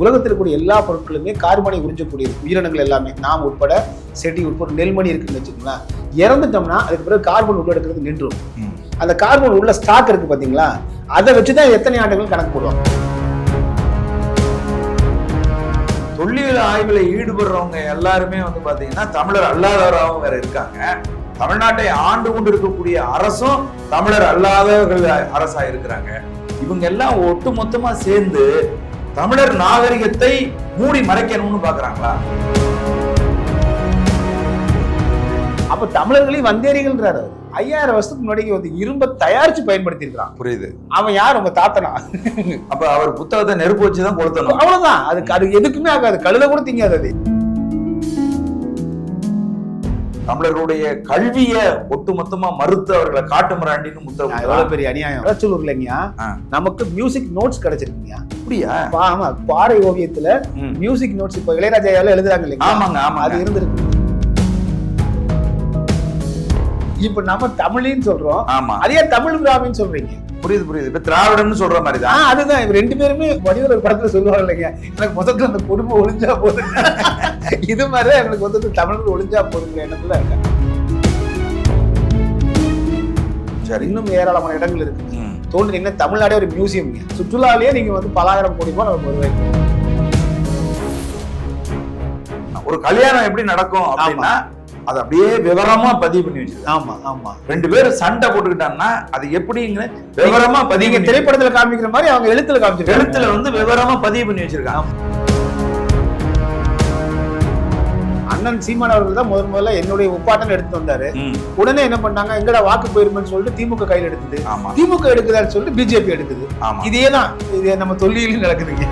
உலகத்தில் இருக்கக்கூடிய எல்லா பொருட்களுமே கார்பனை உறிஞ்சக்கூடிய உயிரினங்கள் எல்லாமே. நாம் உட்பட செடி உட்பட நெல்மணி இருக்குன்னு வச்சுக்கோங்களேன். இறந்துட்டோம்னா அதுக்கு பிறகு கார்பன் உள்ள எடுக்கிறது நின்றும். அந்த கார்பன் உள்ள ஸ்டாக் இருக்கு பாத்தீங்களா? அதை வச்சு தான் எத்தனை ஆண்டுகள் கணக்கு போடுவாங்க? தொல்லியல் ஆய்வுல ஈடுபடுறவங்க எல்லாருமே வந்து பாத்தீங்கன்னா தமிழர் அல்லாதவராகவும் வேற இருக்காங்க. தமிழ்நாட்டை ஆண்டு கொண்டு இருக்கக்கூடிய அரசும் தமிழர் அல்லாதவர்கள் அரசா இருக்கிறாங்க இவங்க எல்லாம் ஒட்டு மொத்தமா சேர்ந்து தமிழர் நாகரிகத்தை மூடி மறைக்கணும்னு பாக்குறாங்களா? அப்ப தமிழர்களையும் வந்தேரிகள்ன்றாரு ஐயாயிரம் வருஷத்துக்கு முன்னாடி வந்து இரும்ப தயாரிச்சு பயன்படுத்தி இருக்கான் புரியுது. அவன் யார்? உங்க தாத்தனா? அப்ப அவர் புத்தகத்தை நெருப்பு வச்சுதான் கொளுத்தணும். அவ்வளவுதான். அதுக்கு அது எதுக்குமே ஆகாது. கழுத கூட திங்காது அது. தமிழர்களுடைய கல்விய ஒட்டுமொத்தமா மறுத்து அவர்களை காட்டு மிராண்டின்னு முத்திர எவ்வளவு பெரிய அநியாயம். கடச்சலூர்லங்கயா ஆ. நமக்கு மியூசிக் நோட்ஸ் கிடைச்சிருக்குங்கயா அப்படியா? ஆமா பாறை ஓவியத்துல. மியூசிக் நோட்ஸ் இப்ப இளையராஜாயால எழுதுறாங்க இல்லைங்களா? ஆமாங்க ஆமாங்க. அது இருந்திருக்கு. இப்ப நம்ம தமிழின்னு சொல்றோம். ஆமா. அதே தமிழ் பிராமின்னு சொல்றீங்க. புரியுது புரியுது. இப்ப திராவிடம்னு சொல்ற மாதிரி ஆ, அதுதான். இவங்க ரெண்டு பேருமே வடிவல் ஒரு படத்துல சொல்லுவாங்க இல்லைங்க. எனக்கு மொத்தத்துல அந்த குடும்பம் ஒளிஞ்சா போதுங்க. இது மாதிரிதான் எனக்கு மொத்தத்துல தமிழ் ஒளிஞ்சா போதுங்கிற எண்ணத்துல இருக்கேன். சரி. இன்னும் ஏராளமான இடங்கள் இருக்கு. ம். தோன்றீங்கன்னா தமிழ்நாடே ஒரு மியூசியம் சுற்றுலாலேயே நீங்க வந்து பலாயிரம் கோடி ரூபாய் நம்ம வருவாங்க ஒரு கல்யாணம் எப்படி நடக்கும் அப்படின்னா அது அப்படியே விவரமா பதிவு பண்ணி வச்சிருக்காங்க. ஆமா ஆமா. ரெண்டு பேரும் சண்டை போட்டுக்கிட்டாங்கன்னா அது எப்படிங்கிற விவரமா பதிவு திரைப்படத்துல காமிக்கிற மாதிரி அவங்க எழுத்துல காமிச்சிருக்காங்க. எழுத்துல வந்து விவரமா பதிவு பண்ணி வச்சிருக்காங்க. அண்ணன் சீமான் அவர்கள் தான் முதல் முதல்ல என்னுடைய ஒப்பாட்டம் எடுத்து வந்தாரு. உடனே என்ன பண்ணாங்க? எங்கடா வாக்கு போயிருமென்னு சொல்லிட்டு திமுக கையில் எடுத்தது. திமுக எடுக்குதான்னு சொல்லிட்டு பிஜேபி எடுக்குது. இதே தான் இது நம்ம தொல்லியிலும் நடக்குதுங்க.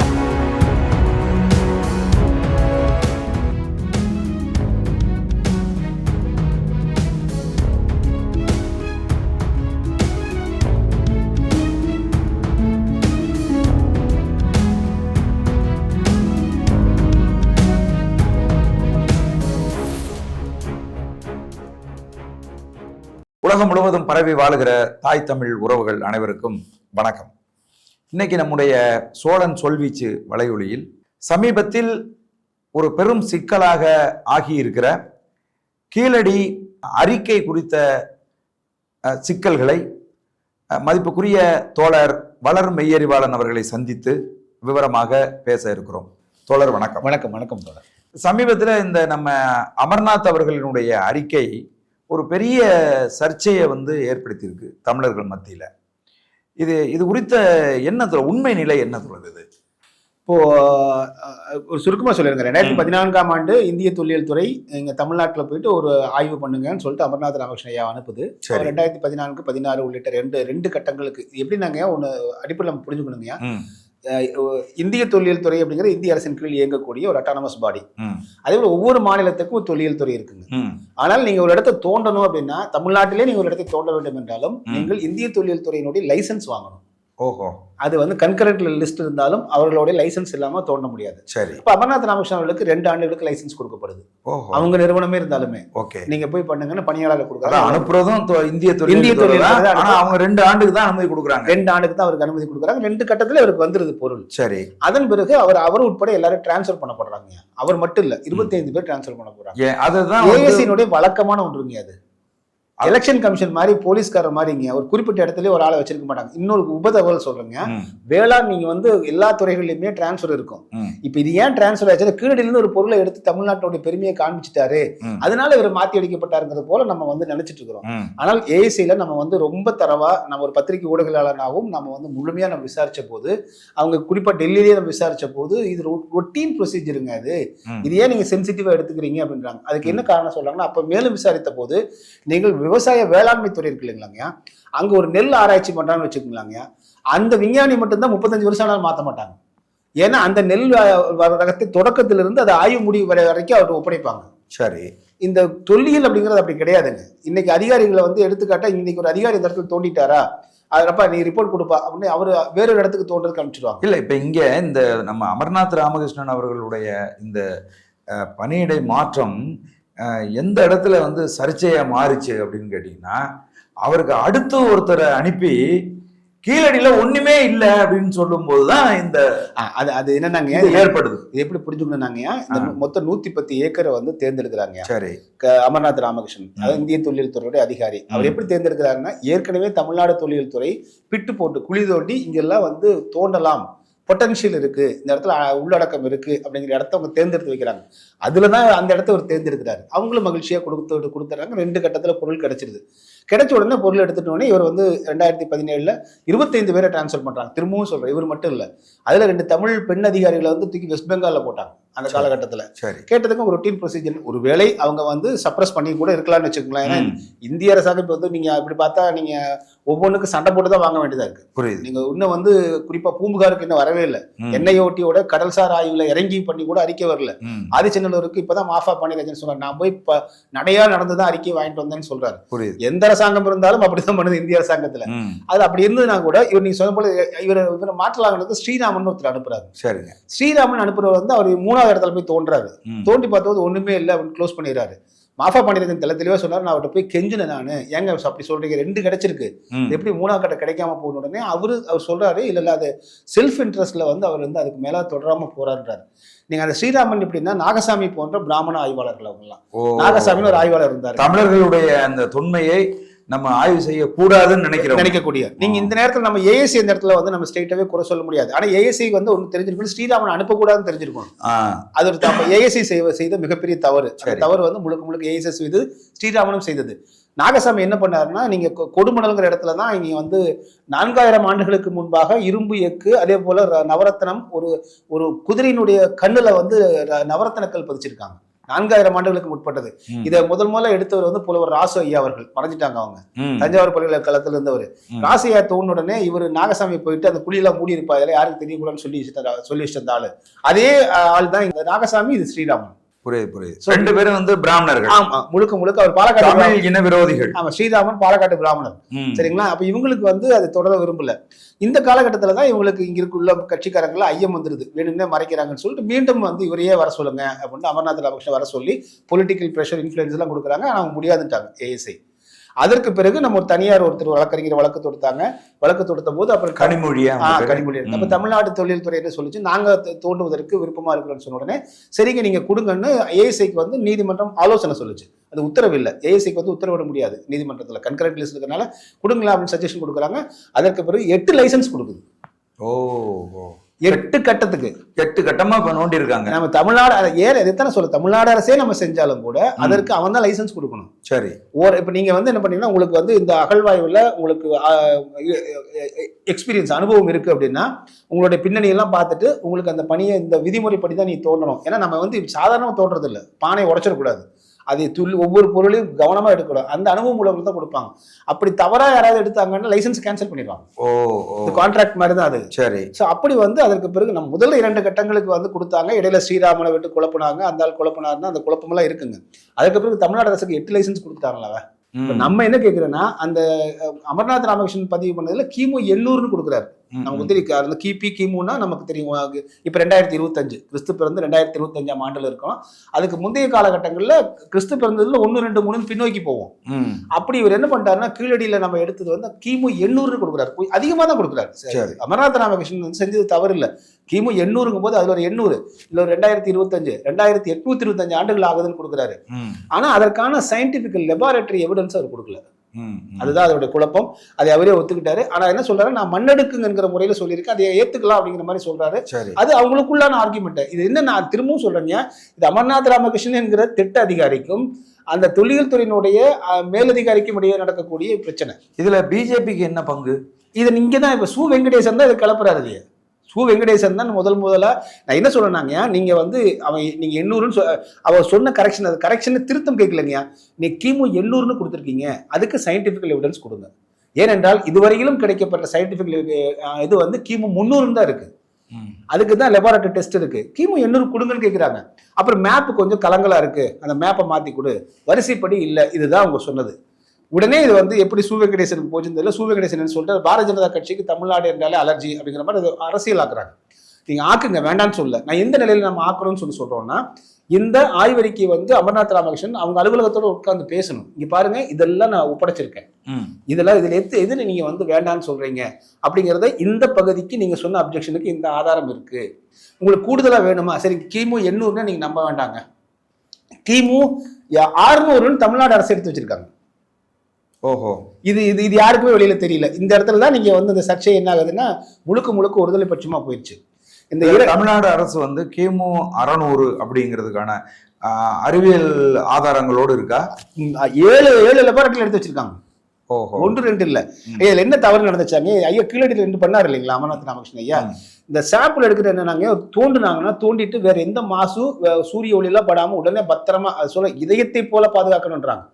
உலகம் முழுவதும் பரவி வாழுகிற தாய் தமிழ் உறவுகள் அனைவருக்கும் வணக்கம். இன்னைக்கு நம்முடைய சோழன் சொல்வீச்சு வலையொலியில் சமீபத்தில் ஒரு பெரும் சிக்கலாக ஆகியிருக்கிற கீழடி அறிக்கை குறித்த சிக்கல்களை மதிப்புக்குரிய தோழர் வளர் மெய்யறிவாளன் அவர்களை சந்தித்து விவரமாக பேச இருக்கிறோம். தோழர் வணக்கம். வணக்கம் வணக்கம் தோழர். சமீபத்தில் இந்த நம்ம அமர்நாத் அவர்களினுடைய அறிக்கை ஒரு பெரிய சர்ச்சையை வந்து ஏற்படுத்தியிருக்கு தமிழர்கள் மத்தியில். இது இது குறித்த என்ன உண்மை நிலை என்ன சொல்லுது இது? இப்போ அஹ், ஒரு சுருக்கமா சொல்லிருங்க ரெண்டாயிரத்தி. பதினான்காம் ஆண்டு இந்திய தொல்லியல் துறை இங்க தமிழ்நாட்டுல போயிட்டு ஒரு ஆய்வு பண்ணுங்கன்னு சொல்லிட்டு அமர்நாத் ராமகிருஷ்ணன் ஐயா அனுப்புது. ரெண்டாயிரத்தி பதினான்கு பதினாறு உள்ளிட்ட ரெண்டு ரெண்டு கட்டங்களுக்கு இது எப்படின்னாங்க ஒன்று அடிப்படையில் நம்ம புரிஞ்சுக்கணுங்க ம். இந்திய தொல்லியல் துறை அப்படிங்கிறது இந்திய அரசின் கீழ் இயங்கக்கூடிய ஒரு அட்டானமஸ் பாடி அதே போல ஒவ்வொரு மாநிலத்துக்கும் ஒரு தொல்லியல் துறை இருக்குங்க. ஆனால் நீங்க ஒரு இடத்தை தோண்டணும் அப்படின்னா தமிழ்நாட்டிலே நீங்க ஒரு இடத்தை தோண்ட வேண்டும் என்றாலும். நீங்கள் இந்திய தொல்லியல் துறையினுடைய லைசன்ஸ் வாங்கணும். ஓஹோ. அது வந்து கன்கரண்ட் லிஸ்ட் இருந்தாலும் அவர்களுடைய லைசன்ஸ் இல்லாம தோண்ட முடியாது. சரி. இப்ப அமர்நாத் ராமகிருஷ்ணன் அவர்களுக்கு ரெண்டு ஆண்டுகளுக்கு லைசன்ஸ் கொடுக்கப்படுது. அவங்க நிறுவனமே இருந்தாலுமே. ஓகே. நீங்க போய் பண்ணுங்கன்னு பணியாளர் கொடுக்குறாங்க. அனுப்புறதும் இந்திய தொழில் இந்திய தொழில் அவங்க ரெண்டு ஆண்டுக்கு தான் அனுமதி கொடுக்குறாங்க. ரெண்டு ஆண்டுக்கு தான் அவருக்கு அனுமதி கொடுக்குறாங்க. ரெண்டு கட்டத்துல அவருக்கு வந்துருது பொருள். சரி. அதன் பிறகு அவர் அவர் உட்பட எல்லாரும் டிரான்ஸ்ஃபர் பண்ணப்படுறாங்க. அவர் மட்டும் இல்ல 25 பேர் டிரான்ஸ்ஃபர் பண்ண போறாங்க. அதுதான் ஏஎஸ்சியினுடைய வழக்கமான ஒன்றுங்க அது. எலெக்ஷன் கமிஷன் மாதிரி போலீஸ்காரர் மாதிரிங்க ஒரு குறிப்பிட்ட இடத்துல ஒரு ஆளை வச்சிருக்க மாட்டாங்க. இன்னொரு உபதகவல் சொல்றேங்க. வேளாண் நீங்க வந்து எல்லா துறைகளிலுமே டிரான்ஸ்ஃபர் இருக்கும். இப்ப இது ஏன் டிரான்ஸ்ஃபர் ஆச்சு? கீழடியில இருந்து ஒரு பொருளை எடுத்து தமிழ்நாட்டோட பெருமையை காண்பிச்சிட்டாரு. ம், அதனால இவர் மாத்தி அடிக்கப்பட்டாருங்கிறது போல நம்ம வந்து நினைச்சிட்டு இருக்கிறோம். ஆனால் ஏஎஸ்சியில நம்ம வந்து ரொம்ப தரவா நம்ம ஒரு பத்திரிகை ஊடகங்களாகவும் நம்ம வந்து முழுமையா நம்ம விசாரிச்ச போது அவங்க குறிப்பா டெல்லியிலேயே நம்ம விசாரிச்ச போது இது ரொட்டீன் ப்ரொசீஜருங்க அது. இது ஏன் நீங்க சென்சிட்டிவா எடுத்துக்கிறீங்க அப்படின்றாங்க. அதுக்கு என்ன காரணம் சொல்றாங்கன்னா அப்ப மேலும் விசாரித்த போது நீங்கள் விவசாய வேளாண்மை துறை இருக்கு இல்லைங்களாங்க அங்க ஒரு நெல் ஆராய்ச்சி பண்றாங்கன்னு வச்சுக்கோங்களாங்க அந்த விஞ்ஞானி மட்டும்தான் முப்பத்தஞ்சு வருஷம் ஆனாலும் மாத்த மாட்டாங்க. ஏன்னா அந்த நெல் ரகத்தை தொடக்கத்திலிருந்து அதை ஆய்வு முடிவு வரை வரைக்கும் அவர்கிட்ட ஒப்படைப்பாங்க. சரி. இந்த தொல்லியல் அப்படிங்கிறது அப்படி கிடையாதுங்க. இன்னைக்கு அதிகாரிகளை வந்து எடுத்துக்காட்டா இன்னைக்கு ஒரு அதிகாரி இந்த இடத்துல தோண்டிட்டாரா? அதப்பா நீ ரிப்போர்ட் கொடுப்பா அப்படின்னு அவர் வேறொரு இடத்துக்கு தோன்றதுக்கு அனுப்பிச்சிடுவாங்க. இல்ல இப்ப இங்க இந்த நம்ம அமர்நாத் ராமகிருஷ்ணன் அவர்களுடைய இந்த பணியிடை மாற்றம் எந்த இடத்துல வந்து சர்ச்சையா மாறுச்சு அப்படின்னு கேட்டீங்கன்னா அவருக்கு அடுத்து ஒருத்தரை அனுப்பி கீழடியில ஒண்ணுமே இல்ல அப்படின்னு சொல்லும் போதுதான் இந்த அது அது என்னன்னாங்க ஏற்படுது. இது எப்படி புரிஞ்சுக்கணும்னாங்க இந்த மொத்தம் நூத்தி பத்து ஏக்கரை வந்து தேர்ந்தெடுக்கிறாங்க. சரி. அமர்நாத் ராமகிருஷ்ணன் அதாவது இந்திய தொல்லியல் துறையுடைய அதிகாரி. அவர் எப்படி தேர்ந்தெடுக்கிறாருன்னா ஏற்கனவே தமிழ்நாடு தொல்லியல் துறை பிட்டு போட்டு குழி தோண்டி இங்கெல்லாம் வந்து தோண்டலாம். பொட்டன்ஷியல் இருக்கு இந்த இடத்துல உள்ளடக்கம் இருக்கு அப்படிங்கிற இடத்த அவங்க தேர்ந்தெடுத்து வைக்கிறாங்க. அதுல தான் அந்த இடத்த அவர் தேர்ந்தெடுக்கிறாரு. அவங்களும் மகிழ்ச்சியா கொடுத்து கொடுத்துறாங்க. ரெண்டு கட்டத்துல பொருள் கிடைச்சிருது. கிடைச்ச உடனே பொருள் எடுத்துட்ட உடனே இவர் வந்து ரெண்டாயிரத்தி பதினேழுல இருபத்தைந்து பேரை டிரான்ஸ்ஃபர் பண்றாங்க. திரும்பவும் சொல்றேன் இவர் மட்டும் இல்ல. அதுல ரெண்டு தமிழ் பெண் அதிகாரிகளை வந்து தூக்கி வெஸ்ட் பெங்கால்ல போட்டாங்க அந்த. காலகட்டத்துல. சரி. கேட்டதுக்கு ஒரு ரொட்டீன் ப்ரொசீஜர் ஒருவேளை அவங்க வந்து சப்ரஸ் பண்ணி கூட இருக்கலாம்னு வச்சுக்கோங்களேன். ஏன்னா இந்திய அரசாங்கம் இப்போ வந்து நீங்க இப்படி பார்த்தா நீங்க ஒவ்வொன்றுக்கு சண்டை போட்டு தான் வாங்க வேண்டியதா இருக்கு. புரியுது. நீங்க இன்னும் வந்து குறிப்பா பூம்புகாருக்கு இன்னும் வரவே இல்லை. ம், என்ஐஓடியோட கடல்சார் ஆய்வுல இறங்கி பண்ணி கூட அறிக்கை வரல. ஆதிச்சநல்லூருக்கு இப்பதான் மாஃபா பண்ணிருக்கேன்னு சொல்றாரு நான் போய் நடையா நடந்து தான் அறிக்கை வாங்கிட்டு வந்தேன்னு சொல்றாரு. புரியுது. எந்த அரசாங்கம் இருந்தாலும் அப்படிதான் பண்ணுது இந்திய அரசாங்கத்துல. அது அப்படி இருந்ததுனா கூட இவர் நீங்க சொன்ன போல இவர் இவரை மாற்றலாங்கிறது ஸ்ரீராமன் ஒருத்தர் அனுப்புறாரு. சரிங்க. ஸ்ரீராமன் அனுப்புறவர் வந்து அவர் மூணாவது இடத்துல போய் தோன்றாரு. தோண்டி பார்த்தது ஒண்ணுமே இல்லை அப்படின்னு க்ளோஸ் பண்ணிடுறாரு. மாஃபா பண்ணிருக்கேன் தெல தெளிவா சொன்னார் நான் அவர்கிட்ட போய் கெஞ்சினேன் நான். ஏங்க அப்படி சொல்றீங்க ரெண்டு கிடைச்சிருக்கு. எப்படி மூணாவது கட்ட கிடைக்காம போன உடனே அவரு அவர் சொல்றாரு இல்ல இல்ல அது செல்ஃப் இன்ட்ரெஸ்ட்ல வந்து அவர் வந்து அதுக்கு மேல தொடராம போறாருன்றாரு. நீங்க அந்த ஸ்ரீராமன் எப்படின்னா நாகசாமி போன்ற பிராமண ஆய்வாளர்கள் அவங்கலாம் நாகசாமின்னு ஒரு ஆய்வாளர் இருந்தாரு. தமிழர்களுடைய அந்த தொன்மையை நம்ம ஆய்வு செய்யக்கூடாதுன்னு நினைக்கிறோம் நினைக்கக்கூடிய. நீங்க இந்த நேரத்துல நம்ம ஏஎஸ்சி இந்த இடத்துல வந்து நம்ம ஸ்ட்ரெயிட்டாவே குறை சொல்ல முடியாது. ஆனா ஏஎஸ்சி வந்து ஒன்று தெரிஞ்சிருக்கணும் ஸ்ரீராமன் அனுப்பக்கூடாதுன்னு தெரிஞ்சிருக்கணும் ஆ, அது ஒரு தப்பு. ஏஎஸ்சி செய்த செய்த மிகப்பெரிய தவறு. தவறு வந்து முழுக்க முழுக்க ஏஎஸ்எஸ் செய்து ஸ்ரீராமனும் செய்தது. நாகசாமி என்ன பண்ணாருன்னா நீங்க கொடுமணல்ங்கிற இடத்துல தான் இங்க வந்து நான்காயிரம் ஆண்டுகளுக்கு முன்பாக இரும்பு எக்கு அதே போல நவரத்னம் ஒரு ஒரு குதிரையினுடைய கண்ணுல வந்து நவரத்னக்கல் பதிச்சிருக்காங்க. நான்காயிரம் ஆண்டுகளுக்கு முற்பட்டது. ம், இதை முதல் முதல்ல எடுத்தவர் வந்து புலவர் ராசு ஐயா அவர்கள். மறைஞ்சிட்டாங்க அவங்க. தஞ்சாவூர் பல்கலைக்கழகத்துல இருந்தவர். ராசு ஐயா தோணுன உடனே இவர் நாகசாமி போயிட்டு அந்த குழியெல்லாம் மூடி இருப்பா இதெல்லாம் யாருக்கு தெரியக்கூடாதுன்னு சொல்லி சொல்லி வச்சிருந்த ஆளு. அதே ஆள் தான் இந்த நாகசாமி இது ஸ்ரீராமன். புரியுது புரியுது. So- ரெண்டு பேரும் வந்து பிராமணர்கள். ஆமா முழுக்க முழுக்க அவர் பாலக்காடு. தமிழ் இன விரோதிகள். ஆமா ஸ்ரீராமன் பாலக்காட்டு பிராமணர். சரிங்களா? அப்ப இவங்களுக்கு வந்து அதை தொடர விரும்பல. இந்த காலகட்டத்துல தான் இவங்களுக்கு இங்க இருக்குள்ள கட்சிக்காரங்கள ஐயம் வந்துருது. வேணும்னே மறைக்கிறாங்கன்னு சொல்லிட்டு மீண்டும் வந்து இவரையே வர சொல்லுங்க அப்படின்னு அமர்நாத் ராமகிருஷ்ணன் வர சொல்லி பொலிட்டிக்கல் ப்ரெஷர் இன்ஃபுளுன்ஸ் எல்லாம் கொடுக்குறாங்க. ஆனா அவங்க முடியாதுட்டாங்க ஏஎஸ்ஐ அதற்கு பிறகு நம்ம ஒரு தனியார் ஒருத்தர் வழக்கறிஞர் வழக்கு தொடுத்தாங்க. வழக்கு தொடுத்த போது அப்புறம் கனிமொழியா கனிமொழி இருக்கு. அப்ப ம். தமிழ்நாடு தொழில்துறை என்ன சொல்லுச்சு? நாங்க தோண்டுவதற்கு விருப்பமா இருக்கிறோம்னு சொன்ன உடனே சரிங்க நீங்க கொடுங்கன்னு ஏஎஸ்ஐக்கு வந்து நீதிமன்றம் ஆலோசனை சொல்லுச்சு. அது உத்தரவு இல்லை ஏஎஸ்ஐக்கு வந்து உத்தரவிட முடியாது. நீதிமன்றத்துல கன்கரண்ட் லிஸ்ட் இருக்கனால கொடுங்களா அப்படின்னு சஜஷன் கொடுக்குறாங்க. அதற்கு பிறகு எட்டு லைசன்ஸ் கொடுக்குது. ஓ ஓ. எட்டு கட்டத்துக்கு. எட்டு கட்டமா இப்ப நோண்டி இருக்காங்க நம்ம தமிழ்நாடு ஏன் எதைத்தானே சொல்ல? தமிழ்நாடு அரசே நம்ம செஞ்சாலும் கூட அதற்கு அவன் தான் லைசன்ஸ் கொடுக்கணும். சரி. ஒரு இப்போ நீங்க வந்து என்ன பண்ணீங்கன்னா உங்களுக்கு வந்து இந்த அகழ்வாய்வுல உங்களுக்கு எக்ஸ்பீரியன்ஸ் அனுபவம் இருக்கு அப்படின்னா உங்களுடைய பின்னணி எல்லாம் பார்த்துட்டு உங்களுக்கு அந்த பணியை இந்த விதிமுறைப்படி தான் நீ தோண்டணும். ஏன்னா நம்ம வந்து சாதாரணமாக தோன்றது இல்லை பானையை உடைச்சிடக்கூடாது. அதை துள்ளி ஒவ்வொரு பொருளையும் கவனமா எடுக்கக்கூடாது. அந்த அனுபவம் உள்ளவங்க தான் கொடுப்பாங்க. அப்படி தவறா யாராவது எடுத்தாங்கன்னா லைசன்ஸ் கேன்சல் பண்ணிடுவாங்க. ஓ கான்ட்ராக்ட் மாதிரி தான் அது. சரி. ஸோ அப்படி வந்து அதற்கு பிறகு நம்ம முதல்ல இரண்டு கட்டங்களுக்கு வந்து கொடுத்தாங்க. இடையில ஸ்ரீராமனை விட்டு குழப்பினாங்க. அந்த ஆள் குழப்பினாருன்னா அந்த குழப்பமெல்லாம் இருக்குங்க. அதுக்கு பிறகு தமிழ்நாடு அரசுக்கு எட்டு லைசன்ஸ் ம், நம்ம என்ன கேட்கிறோன்னா அந்த அமர்நாத் ராமகிருஷ்ணன் பதிவு பண்ணதுல கிமு எண்ணூறுன்னு கொடுக்குறாரு. நமக்கு தெரியும் அதுல கிபி கிமுன்னா நமக்கு தெரியும். இப்ப ரெண்டாயிரத்தி இருபத்தஞ்சு கிறிஸ்து பிறந்து ரெண்டாயிரத்தி இருபத்தஞ்சாம் ஆண்டுல இருக்கோம். அதுக்கு முந்தைய காலகட்டங்கள்ல கிறிஸ்து பிறந்ததுல ஒன்று ரெண்டு மூணு பின்னோக்கி போவோம். அப்படி இவர் என்ன பண்ணிட்டாருன்னா கீழடியில நம்ம எடுத்தது வந்து கிமு எண்ணூறுன்னு கொடுக்குறாரு. அதிகமா தான் கொடுக்குறாரு. சரி. அமர்நாத் ராமகிருஷ்ணன் வந்து செஞ்சது தவறு இல்ல கிமு எண்ணூறுங்கும் போது அதுல ஒரு எண்ணூறு இல்ல ஒரு ரெண்டாயிரத்தி இருபத்தஞ்சு ரெண்டாயிரத்தி எட்நூத்தி இருபத்தஞ்சு ஆண்டுகள் ஆகுதுன்னு கொடுக்குறாரு. ஆனா அதற்கான சயின்டிபிக் லெபார்டரி எவிடன்ஸ் அவர் கொடுக்கல. அதுதான் அதோட குழப்பம். அதை அவரே ஒத்துக்கிட்டாரு. ஆனா என்ன சொல்றாரு? நான் மண்ணெடுக்குங்கிற முறையில சொல்லியிருக்கேன். அதை ஏத்துக்கலாம் அப்படிங்கிற மாதிரி சொல்றாரு. அது அவங்களுக்குள்ளான ஆர்குமெண்ட் இது என்ன நான் திரும்பவும் சொல்றேங்க இது அமர்நாத் ராமகிருஷ்ணன் என்கிற திட்ட அதிகாரிக்கும் அந்த தொல்லியல் துறையினுடைய மேலதிகாரிக்கும் இடையே நடக்கக்கூடிய பிரச்சனை. இதுல பிஜேபிக்கு என்ன பங்கு? இதை நீங்க தான் இப்ப சு வெங்கடேசன் தான் இதை கிளப்புறாரு இல்லையா? சு வெங்கடேசன் தான் முதல் முதலா. நான் என்ன சொல்றேன்னாங்க நீங்க வந்து அவன் நீங்க எண்ணூறுன்னு சொ- அவர் சொன்ன கரெக்ஷன் அது கரெக்ஷன் திருத்தம் கேட்கலங்க நீ கிமு எண்ணூறுன்னு கொடுத்துருக்கீங்க. அதுக்கு சயின்டிபிக்கல் எவிடன்ஸ் கொடுங்க. ஏனென்றால் இதுவரையிலும் கிடைக்கப்பட்ட சயின்டிபிக் இது வந்து கிமு முந்நூறுன்னு தான் இருக்கு. அதுக்கு தான் லெபார்டரி டெஸ்ட் இருக்கு. கிமு எண்ணூறு கொடுங்கன்னு கேட்குறாங்க அப்புறம் மேப் கொஞ்சம் கலங்கலா இருக்கு. அந்த மேப்பை மாத்தி கொடு. வரிசைப்படி இல்லை. இதுதான் அவங்க சொன்னது. உடனே இது வந்து எப்படி சு வெங்கடேசனுக்கு போச்சுன்னு தெரியல. சு வெங்கடேசன் சொல்லிட்டு பாரதிய ஜனதா கட்சிக்கு தமிழ்நாடு என்றாலே அலர்ஜி அப்படிங்கிற மாதிரி அது அரசியல் ஆக்குறாங்க. நீங்க ஆக்குங்க வேண்டாம்னு சொல்ல நான் எந்த நிலையில நம்ம ஆக்குறோம்னு சொல்லி சொல்றோம்னா இந்த ஆய்வறிக்கை வந்து அமர்நாத் ராமகிருஷ்ணன் அவங்க அலுவலகத்தோட உட்கார்ந்து பேசணும். இங்க பாருங்க இதெல்லாம் நான் ஒப்படைச்சிருக்கேன். இதெல்லாம் இதுல எது எதுல நீங்க வந்து வேண்டாம்னு சொல்றீங்க அப்படிங்கறத இந்த பகுதிக்கு நீங்க சொன்ன அப்ஜெக்ஷனுக்கு இந்த ஆதாரம் இருக்கு. உங்களுக்கு கூடுதலா வேணுமா? சரி கிமு எண்ணூறுனா நீங்க நம்ப வேண்டாங்க. கிமு ஆறுநூறுன்னு தமிழ்நாடு அரசு எடுத்து வச்சிருக்காங்க. ஓஹோ. இது இது இது யாருக்குமே வெளியில தெரியல. இந்த இடத்துல தான் நீங்க வந்து இந்த சர்ச்சை என்ன ஆகுதுன்னா முழுக்க முழுக்க ஒருதலை பட்சமா போயிடுச்சு இந்த தமிழ்நாடு அரசு வந்து கிமு அறநூறு அப்படிங்கிறதுக்கான அறிவியல் ஆதாரங்களோடு இருக்கா? ஏழு ஏழு லெபார்டரியில் எடுத்து வச்சிருக்காங்க. ஓஹோ. ஒன்று ரெண்டு இல்ல. இதுல என்ன தவறு நடந்துச்சாங்க? ஐயா கீழடி ரெண்டு பண்ணாரு இல்லைங்களா அமர்நாத் ராமகிருஷ்ணன் ஐயா. இந்த சாம்பிள் எடுக்கிற என்னன்னாங்க தோண்டுனாங்கன்னா தோண்டிட்டு வேற எந்த மாசு சூரிய ஒளியெல்லாம் படாம உடனே பத்திரமா அது சொல்ல இதயத்தை போல பாதுகாக்கணும்ன்றாங்க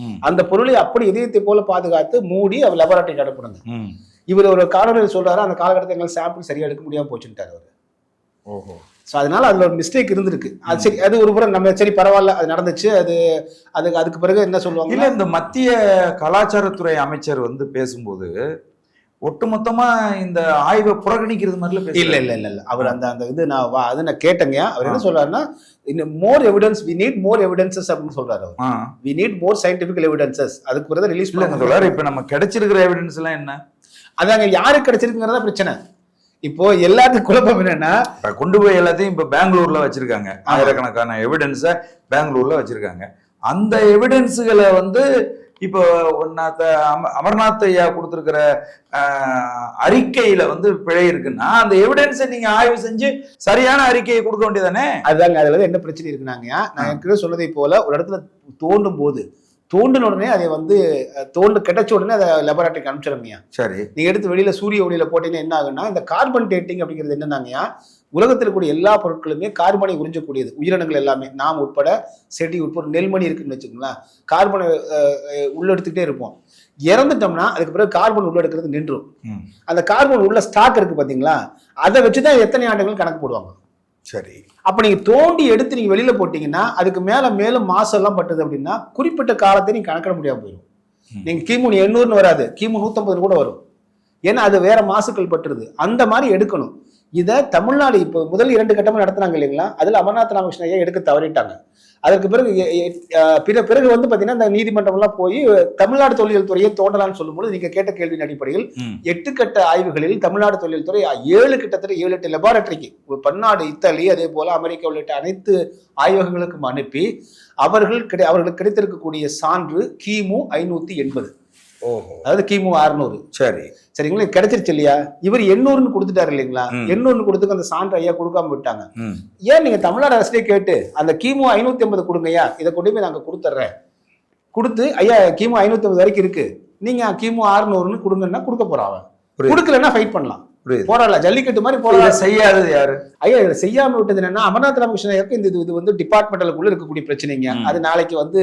ம். அந்த பொருளை அப்படி இதயத்தை போல பாதுகாத்து மூடி அவர் லெபார்டரிக்கு அனுப்புனாங்க. இவர் ஒரு காணொலியில் சொல்றாரு அந்த காலகட்டத்தில் எங்களுக்கு சாம்பிள் சரியா எடுக்க முடியாம போச்சுட்டாரு அவர். ஓஹோ. ஸோ அதனால அதுல ஒரு மிஸ்டேக் இருந்திருக்கு. அது சரி அது ஒரு புறம் நம்ம சரி பரவாயில்ல அது நடந்துச்சு அது அதுக்கு அதுக்கு பிறகு என்ன சொல்லுவாங்க இல்ல இந்த மத்திய கலாச்சாரத்துறை அமைச்சர் வந்து பேசும்போது ஒட்டுமொத்தமா இந்த ஆய்வை புறக்கணிக்கிறது மாதிரில இல்ல இல்ல இல்ல இல்ல. அவர் அந்த அந்த இது நான் வா- அது நான் கேட்டேங்க. அவர் என்ன சொல்றாருன்னா இன்னும் more evidence we need more evidences அப்படின்னு சொல்றாரு. We need more scientific evidences அதுக்கு பிறகு ரிலீஸ் பண்ணுங்க. தோழர் இப்ப நம்ம கிடைச்சிருக்கிற எவிடன்ஸ் எல்லாம் என்ன? அதாங்க யாருக்கு கிடைச்சிருக்குங்கிறதா பிரச்சனை. இப்போ எல்லாத்துக்கும் குழப்பம் என்னன்னா கொண்டு போய் எல்லாத்தையும் இப்ப பெங்களூர்ல வச்சிருக்காங்க. ஆயிரக்கணக்கான எவிடன்ஸை பெங்களூர்ல வச்சிருக்காங்க. அந்த எவிடன்ஸுகளை வந்து இப்போ அமர்நாத் ஐயா கொடுத்திருக்கிற அறிக்கையில வந்து பிழை இருக்குன்னா அந்த எவிடன்ஸை நீங்க ஆய்வு செஞ்சு சரியான அறிக்கையை கொடுக்க வேண்டியதானே? அதுதாங்க அதுல என்ன பிரச்சனை இருக்குனாங்க நான் ஏற்கனவே சொன்னதை போல ஒரு இடத்துல தோண்டும் போது தோண்டின உடனே அதை வந்து தோண்டு கிடைச்ச உடனே அதை லெபராட்டரிக்கு அனுப்பிச்சிடுங்கய்யா சரி. நீங்க எடுத்து வெளியில சூரிய ஒளியில போட்டீங்கன்னா என்ன ஆகுன்னா இந்த கார்பன் டேட்டிங் அப்படிங்கிறது என்னன்னாங்கயா உலகத்தில் கூடிய எல்லா பொருட்களுமே கார்பனை உறிஞ்சக்கூடியது. உயிரினங்கள் எல்லாமே. நாம் உட்பட செடி உட்பட நெல்மணி இருக்குன்னு வச்சுக்கோங்களேன். கார்பனை உள்ளெடுத்துக்கிட்டே இருப்போம். இறந்துட்டோம்னா அதுக்கு பிறகு கார்பன் உள்ளெடுக்கிறது நின்றும். அந்த கார்பன் உள்ள ஸ்டாக் இருக்கு பாத்தீங்களா? அதை வச்சு தான் எத்தனை ஆண்டுகள் கணக்கு போடுவாங்க. சரி. அப்ப நீங்க தோண்டி எடுத்து நீங்க வெளியில போட்டீங்கன்னா அதுக்கு மேல மேலும் மாசம் எல்லாம் பட்டது அப்படின்னா குறிப்பிட்ட காலத்தை நீங்க கணக்கிட முடியாம போயிடும் ம். நீங்க கிமு எண்ணூறுன்னு வராது. கிமு நூத்தம்பது கூட வரும். ஏன்னா அது வேற மாசுக்கள் பட்டுருது. அந்த மாதிரி எடுக்கணும். இதை தமிழ்நாடு இப்போ முதல் இரண்டு கட்டமா நடத்துனாங்க இல்லைங்களா? அதுல அமர்நாத் ராமகிருஷ்ணன் ஐயா எடுக்க தவறிட்டாங்க. அதற்கு பிறகு பிற பிறகு வந்து பாத்தீங்கன்னா இந்த நீதிமன்றம்லாம் போய் தமிழ்நாடு தொழில் துறையை தோண்டலாம்னு சொல்லும்போது நீங்க கேட்ட கேள்வியின் அடிப்படையில். எட்டு கட்ட ஆய்வுகளில் தமிழ்நாடு தொழில் துறை ஏழு கிட்டத்தட்ட ஏழு எட்டு லெபார்டரிக்கு பன்னாடு இத்தாலி அதே போல அமெரிக்கா உள்ளிட்ட அனைத்து ஆய்வகங்களுக்கும் அனுப்பி அவர்கள் கிடை அவர்களுக்கு கிடைத்திருக்கக்கூடிய சான்று கிமு ஐநூத்தி எண்பது. அதாவது கிமு அறுநூறு. சரி. சரிங்களா? கிடைச்சிருச்சு இல்லையா? இவர் எண்ணூறுன்னு கொடுத்துட்டாரு இல்லைங்களா. எண்ணூறுன்னு கொடுத்துக்கு அந்த சான்று ஐயா கொடுக்காம விட்டாங்க. ஏன் நீங்க தமிழ்நாடு அரசே கேட்டு அந்த கிமு ஐநூத்தி ஐம்பது கொடுங்கய்யா இதை கொண்டு போய் நாங்க கொடுத்துட்றேன். கொடுத்து ஐயா கிமு ஐநூத்தி ஐம்பது வரைக்கும் இருக்கு. நீங்க கிமு அறுநூறுன்னு கொடுங்கன்னா கொடுக்க புரியுது. கொடுக்கலன்னா ஃபைட் பண்ணலாம். போராடலாம் ஜல்லிக்கட்டு மாதிரி இதை போராடலாம் செய்யாதது யாரு? ஐயா இதை செய்யாம விட்டது என்னன்னா அமர்நாத் ராமகிருஷ்ணனுக்கு இந்த இது இது வந்து டிபார்ட்மெண்டலுக்குள்ள இருக்கக்கூடிய பிரச்சனைங்க. அது நாளைக்கு வந்து